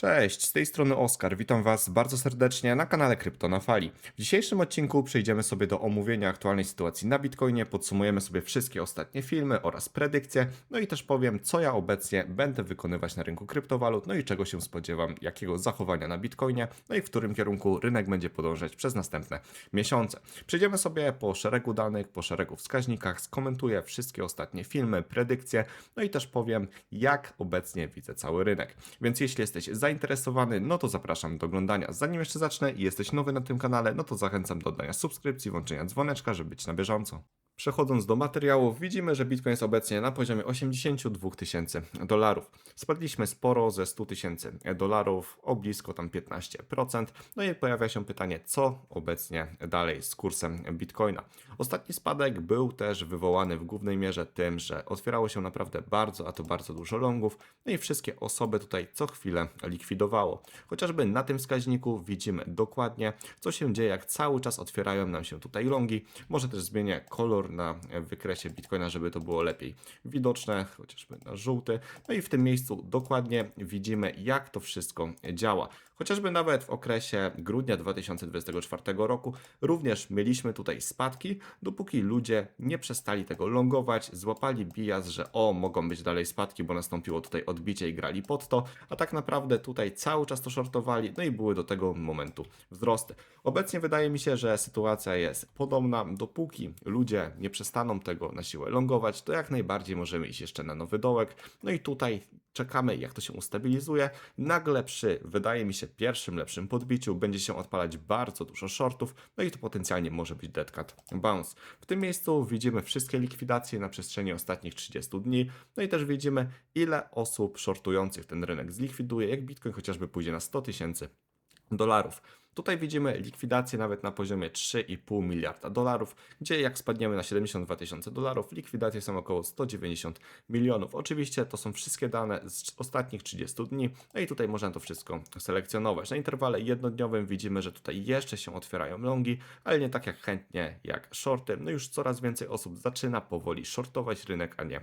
Cześć, z tej strony Oskar. Witam Was bardzo serdecznie na kanale Krypto na Fali. W dzisiejszym odcinku przejdziemy sobie do omówienia aktualnej sytuacji na Bitcoinie, podsumujemy sobie wszystkie ostatnie filmy oraz predykcje, no i też powiem, co ja obecnie będę wykonywać na rynku kryptowalut, no i czego się spodziewam, jakiego zachowania na Bitcoinie, no i w którym kierunku rynek będzie podążać przez następne miesiące. Przejdziemy sobie po szeregu danych, po szeregu wskaźnikach, skomentuję wszystkie ostatnie filmy, predykcje, no i też powiem, jak obecnie widzę cały rynek. Więc jeśli jesteś zainteresowany, no to zapraszam do oglądania. Zanim jeszcze zacznę i jesteś nowy na tym kanale, no to zachęcam do oddania subskrypcji, włączenia dzwoneczka, żeby być na bieżąco. Przechodząc do materiałów, widzimy, że Bitcoin jest obecnie na poziomie 82 tysięcy dolarów. Spadliśmy sporo ze 100 tysięcy dolarów, o blisko tam 15%. No i pojawia się pytanie, co obecnie dalej z kursem Bitcoina. Ostatni spadek był też wywołany w głównej mierze tym, że otwierało się naprawdę bardzo, a to bardzo dużo longów, no i wszystkie osoby tutaj co chwilę likwidowało. Chociażby na tym wskaźniku widzimy dokładnie, co się dzieje, jak cały czas otwierają nam się tutaj longi. Może też zmienię kolor na wykresie Bitcoina, żeby to było lepiej widoczne, chociażby na żółty. No i w tym miejscu dokładnie widzimy, jak to wszystko działa. Chociażby nawet w okresie grudnia 2024 roku również mieliśmy tutaj spadki, dopóki ludzie nie przestali tego longować, złapali bias, że o, mogą być dalej spadki, bo nastąpiło tutaj odbicie i grali pod to, a tak naprawdę tutaj cały czas to shortowali, no i były do tego momentu wzrosty. Obecnie wydaje mi się, że sytuacja jest podobna, dopóki ludzie nie przestaną tego na siłę longować, to jak najbardziej możemy iść jeszcze na nowy dołek, no i tutaj czekamy jak to się ustabilizuje. Nagle przy, wydaje mi się, pierwszym lepszym podbiciu będzie się odpalać bardzo dużo shortów, no i to potencjalnie może być dead cat bounce. W tym miejscu widzimy wszystkie likwidacje na przestrzeni ostatnich 30 dni, no i też widzimy ile osób shortujących ten rynek zlikwiduje, jak Bitcoin chociażby pójdzie na 100 tysięcy dolarów. Tutaj widzimy likwidację nawet na poziomie 3,5 miliarda dolarów, gdzie jak spadniemy na 72 tysiące dolarów, likwidacje są około 190 milionów. Oczywiście to są wszystkie dane z ostatnich 30 dni, no i tutaj można to wszystko selekcjonować. Na interwale jednodniowym widzimy, że tutaj jeszcze się otwierają longi, ale nie tak jak chętnie jak shorty. No już coraz więcej osób zaczyna powoli shortować rynek, a nie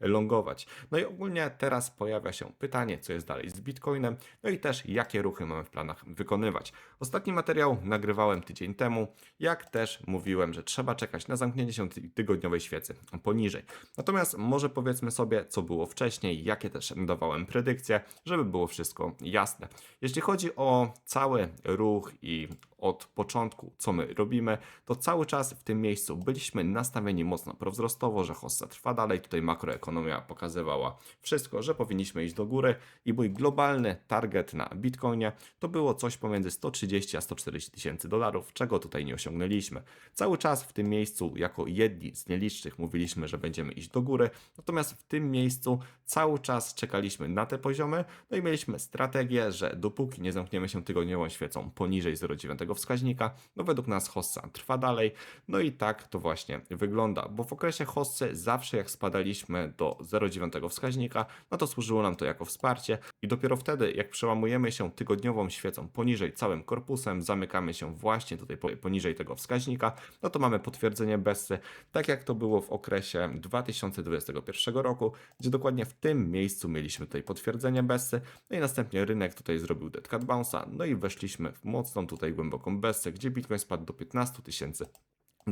longować. No i ogólnie teraz pojawia się pytanie, co jest dalej z Bitcoinem, no i też jakie ruchy mamy w planach wykonywać. Ostatni materiał nagrywałem tydzień temu, jak też mówiłem, że trzeba czekać na zamknięcie się ty- tygodniowej świecy poniżej. Natomiast może powiedzmy sobie, co było wcześniej, jakie też dawałem predykcje, żeby było wszystko jasne. Jeśli chodzi o cały ruch i od początku, co my robimy, to cały czas w tym miejscu byliśmy nastawieni mocno prowzrostowo, że hossa trwa dalej, tutaj makroekonomia pokazywała wszystko, że powinniśmy iść do góry i mój globalny target na Bitcoinie to było coś pomiędzy 130 a 140 tysięcy dolarów, czego tutaj nie osiągnęliśmy. Cały czas w tym miejscu, jako jedni z nielicznych, mówiliśmy, że będziemy iść do góry, natomiast w tym miejscu cały czas czekaliśmy na te poziomy, no i mieliśmy strategię, że dopóki nie zamkniemy się tygodniową świecą poniżej 0,9 wskaźnika, no według nas hossa trwa dalej, no i tak to właśnie wygląda, bo w okresie hossy zawsze jak spadaliśmy do 0,9 wskaźnika, no to służyło nam to jako wsparcie i dopiero wtedy, jak przełamujemy się tygodniową świecą poniżej całym korpusem, zamykamy się właśnie tutaj po- poniżej tego wskaźnika, no to mamy potwierdzenie Bessy, tak jak to było w okresie 2021 roku, gdzie dokładnie w tym miejscu mieliśmy tutaj potwierdzenie Bessy, no i następnie rynek tutaj zrobił dead cat bounce'a, no i weszliśmy w mocną tutaj głęboką Bessę, gdzie Bitcoin spadł do 15 tysięcy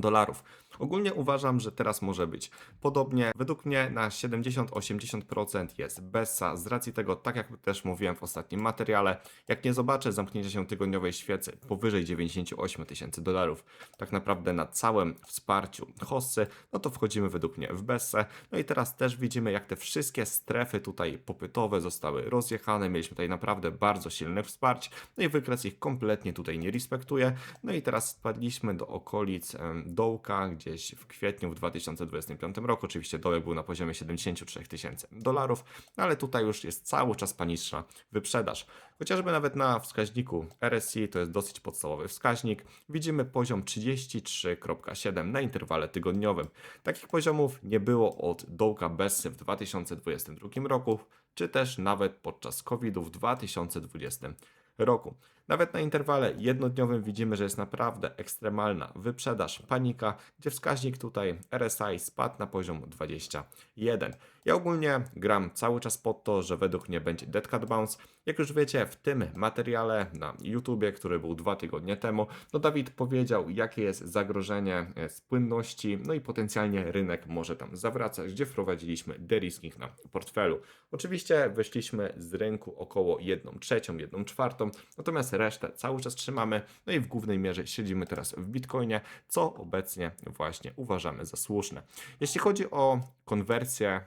dolarów. Ogólnie uważam, że teraz może być podobnie. Według mnie na 70-80% jest Bessa z racji tego, tak jak też mówiłem w ostatnim materiale, jak nie zobaczę zamknięcia się tygodniowej świecy powyżej 98 tysięcy dolarów, tak naprawdę na całym wsparciu hossy, no to wchodzimy według mnie w Bessę. No i teraz też widzimy, jak te wszystkie strefy tutaj popytowe zostały rozjechane. Mieliśmy tutaj naprawdę bardzo silne wsparcie, no i wykres ich kompletnie tutaj nie respektuje. No i teraz spadliśmy do okolic dołka gdzieś w kwietniu w 2025 roku. Oczywiście dołek był na poziomie 73 tysięcy dolarów, ale tutaj już jest cały czas paniczna wyprzedaż. Chociażby nawet na wskaźniku RSI, to jest dosyć podstawowy wskaźnik, widzimy poziom 33,7 na interwale tygodniowym. Takich poziomów nie było od dołka Bessy w 2022 roku, czy też nawet podczas COVID-u w 2020 roku. Nawet na interwale jednodniowym widzimy, że jest naprawdę ekstremalna wyprzedaż, panika, gdzie wskaźnik tutaj RSI spadł na poziom 21. Ja ogólnie gram cały czas pod to, że według mnie będzie Dead Cat Bounce. Jak już wiecie, w tym materiale na YouTubie, który był dwa tygodnie temu, no Dawid powiedział, jakie jest zagrożenie e, z płynności, no i potencjalnie rynek może tam zawracać, gdzie wprowadziliśmy derisking na portfelu. Oczywiście wyszliśmy z rynku około 1 trzecią, 1 czwartą, natomiast resztę cały czas trzymamy, no i w głównej mierze siedzimy teraz w Bitcoinie, co obecnie właśnie uważamy za słuszne. Jeśli chodzi o konwersję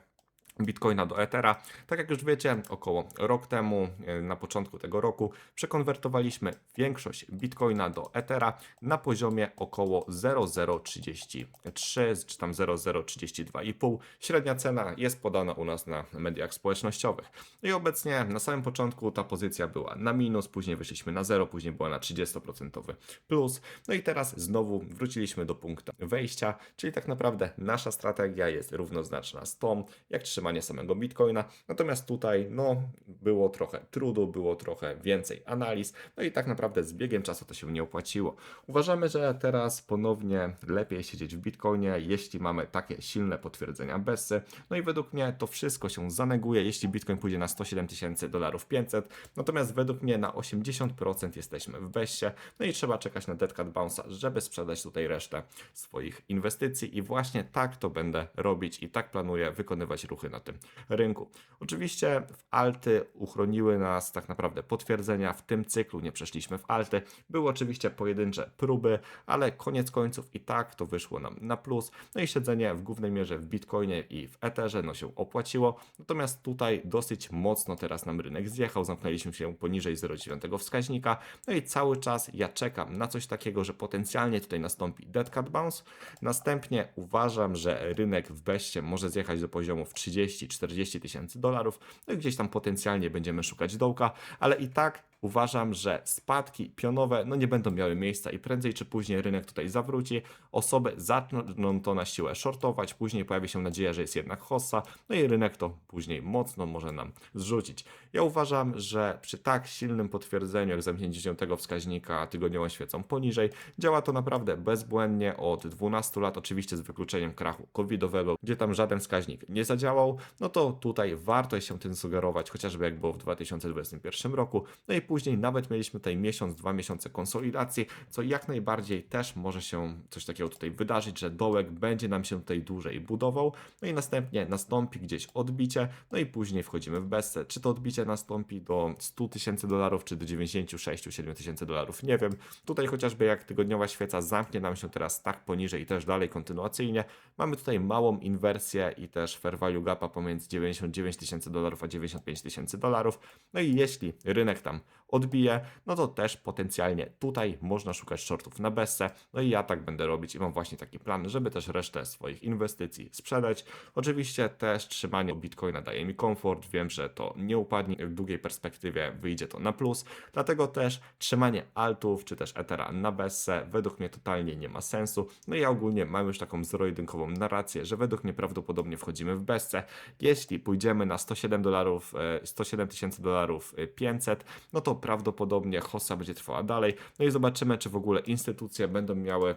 Bitcoina do Ethera. Tak jak już wiecie, około rok temu, e, na początku tego roku, przekonwertowaliśmy większość Bitcoina do Ethera na poziomie około 0,033 czy tam 0,032,5. Średnia cena jest podana u nas na mediach społecznościowych. No I obecnie na samym początku ta pozycja była na minus, później wyszliśmy na 0, później była na 30% plus. No i teraz znowu wróciliśmy do punktu wejścia, czyli tak naprawdę nasza strategia jest równoznaczna z tą, jak trzymamy utrzymanie samego Bitcoina. Natomiast tutaj no, było trochę trudu, było trochę więcej analiz, no i tak naprawdę z biegiem czasu to się nie opłaciło. Uważamy, że teraz ponownie lepiej siedzieć w Bitcoinie, jeśli mamy takie silne potwierdzenia BESY. No i według mnie to wszystko się zaneguje, jeśli Bitcoin pójdzie na 107 tysięcy dolarów 500, natomiast według mnie na 80% jesteśmy w BESie, no i trzeba czekać na Dead Cat Bounce'a, żeby sprzedać tutaj resztę swoich inwestycji i właśnie tak to będę robić i tak planuję wykonywać ruchy na tym rynku. Oczywiście w alty uchroniły nas tak naprawdę potwierdzenia. W tym cyklu nie przeszliśmy w alty. Były oczywiście pojedyncze próby, ale koniec końców i tak to wyszło nam na plus. No i siedzenie w głównej mierze w Bitcoinie i w Etherze no się opłaciło. Natomiast tutaj dosyć mocno teraz nam rynek zjechał. Zamknęliśmy się poniżej 0,9 wskaźnika. No i cały czas ja czekam na coś takiego, że potencjalnie tutaj nastąpi dead cat bounce. Następnie uważam, że rynek w beście może zjechać do poziomów 30 30-40 tysięcy dolarów, no i gdzieś tam potencjalnie będziemy szukać dołka, ale i tak uważam, że spadki pionowe no nie będą miały miejsca i prędzej czy później rynek tutaj zawróci, osoby zaczną to na siłę shortować, później pojawi się nadzieja, że jest jednak hossa, no i rynek to później mocno może nam zrzucić. Ja uważam, że przy tak silnym potwierdzeniu jak zamknięcie 10 wskaźnika tygodniową świecą poniżej, działa to naprawdę bezbłędnie od 12 lat, oczywiście z wykluczeniem krachu covidowego, gdzie tam żaden wskaźnik nie zadziałał, no to tutaj warto się tym sugerować, chociażby jak było w 2021 roku, no i później nawet mieliśmy tutaj miesiąc, dwa miesiące konsolidacji, co jak najbardziej też może się coś takiego tutaj wydarzyć, że dołek będzie nam się tutaj dłużej budował, no i następnie nastąpi gdzieś odbicie, no i później wchodzimy w bezce. Czy to odbicie nastąpi do 100 tysięcy dolarów, czy do 96-7 tysięcy dolarów, nie wiem. Tutaj chociażby jak tygodniowa świeca zamknie nam się teraz tak poniżej i też dalej kontynuacyjnie, mamy tutaj małą inwersję i też fair value gapa pomiędzy 99 tysięcy dolarów a 95 tysięcy dolarów, no i jeśli rynek tam odbije, no to też potencjalnie tutaj można szukać shortów na Besse. No i ja tak będę robić i mam właśnie taki plan, żeby też resztę swoich inwestycji sprzedać. Oczywiście też trzymanie Bitcoina daje mi komfort, wiem, że to nie upadnie w długiej perspektywie, wyjdzie to na plus, dlatego też trzymanie altów czy też Ethera na Besse według mnie totalnie nie ma sensu. No i ja ogólnie mam już taką zero-jedynkową narrację, że według mnie prawdopodobnie wchodzimy w Besse. Jeśli pójdziemy na 107 dolarów, 107 tysięcy dolarów 500, no to prawdopodobnie hossa będzie trwała dalej. No i zobaczymy, czy w ogóle instytucje będą miały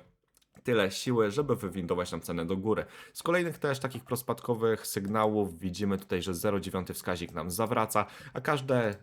tyle siły, żeby wywindować nam cenę do góry. Z kolejnych też takich prospadkowych sygnałów widzimy tutaj, że 0,9 wskaźnik nam zawraca, a każde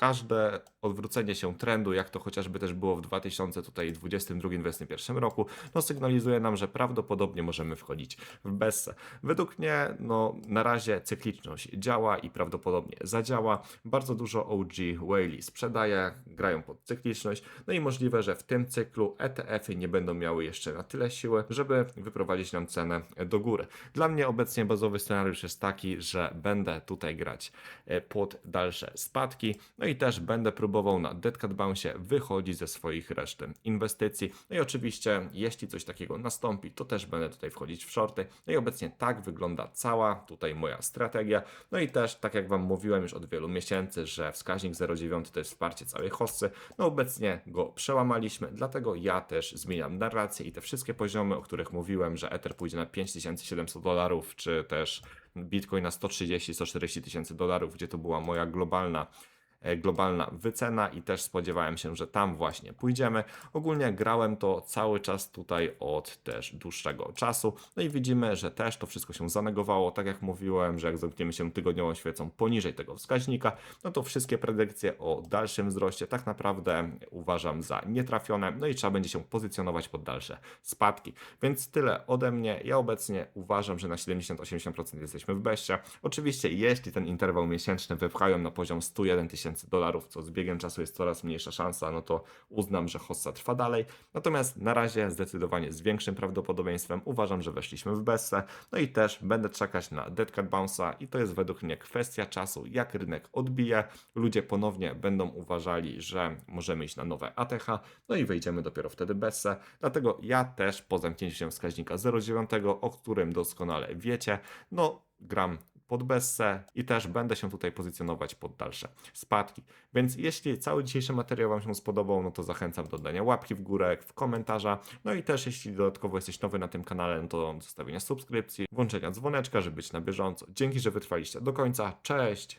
każde odwrócenie się trendu, jak to chociażby też było w 2022-2021 roku, no sygnalizuje nam, że prawdopodobnie możemy wchodzić w Bessę. Według mnie, no na razie cykliczność działa i prawdopodobnie zadziała. Bardzo dużo OG Whaley sprzedaje, grają pod cykliczność, no i możliwe, że w tym cyklu ETF-y nie będą miały jeszcze na tyle siły, żeby wyprowadzić nam cenę do góry. Dla mnie obecnie bazowy scenariusz jest taki, że będę tutaj grać e, pod dalsze spadki, no i też będę próbował na Dead Cat Bounce wychodzić ze swoich reszty inwestycji. No i oczywiście, jeśli coś takiego nastąpi, to też będę tutaj wchodzić w shorty. No i obecnie tak wygląda cała tutaj moja strategia. No i też, tak jak Wam mówiłem już od wielu miesięcy, że wskaźnik 0,9 to jest wsparcie całej hossy. No obecnie go przełamaliśmy, dlatego ja też zmieniam narrację i te wszystkie poziomy, o których mówiłem, że Ether pójdzie na 5700 dolarów, czy też Bitcoin na 130-140 tysięcy dolarów, gdzie to była moja globalna globalna wycena i też spodziewałem się, że tam właśnie pójdziemy. Ogólnie grałem to cały czas tutaj od też dłuższego czasu. No i widzimy, że też to wszystko się zanegowało. Tak jak mówiłem, że jak zamkniemy się tygodniową świecą poniżej tego wskaźnika, no to wszystkie predykcje o dalszym wzroście tak naprawdę uważam za nietrafione. No i trzeba będzie się pozycjonować pod dalsze spadki. Więc tyle ode mnie. Ja obecnie uważam, że na 70-80% jesteśmy w beście. Oczywiście, jeśli ten interwał miesięczny wypchają na poziom 101 tysięcy dolarów, co z biegiem czasu jest coraz mniejsza szansa, no to uznam, że hossa trwa dalej. Natomiast na razie zdecydowanie z większym prawdopodobieństwem uważam, że weszliśmy w bestę. No i też będę czekać na Dead Cat Bounce'a i to jest według mnie kwestia czasu, jak rynek odbije. Ludzie ponownie będą uważali, że możemy iść na nowe ATH, no i wejdziemy dopiero wtedy bestę. Dlatego ja też po zamknięciu wskaźnika 0,9, o którym doskonale wiecie, no gram pod Bessę i też będę się tutaj pozycjonować pod dalsze spadki. Więc jeśli cały dzisiejszy materiał Wam się spodobał, no to zachęcam do dania łapki w górę, w komentarza. No i też jeśli dodatkowo jesteś nowy na tym kanale, no to zostawienia subskrypcji, włączenia dzwoneczka, żeby być na bieżąco. Dzięki, że wytrwaliście do końca. Cześć!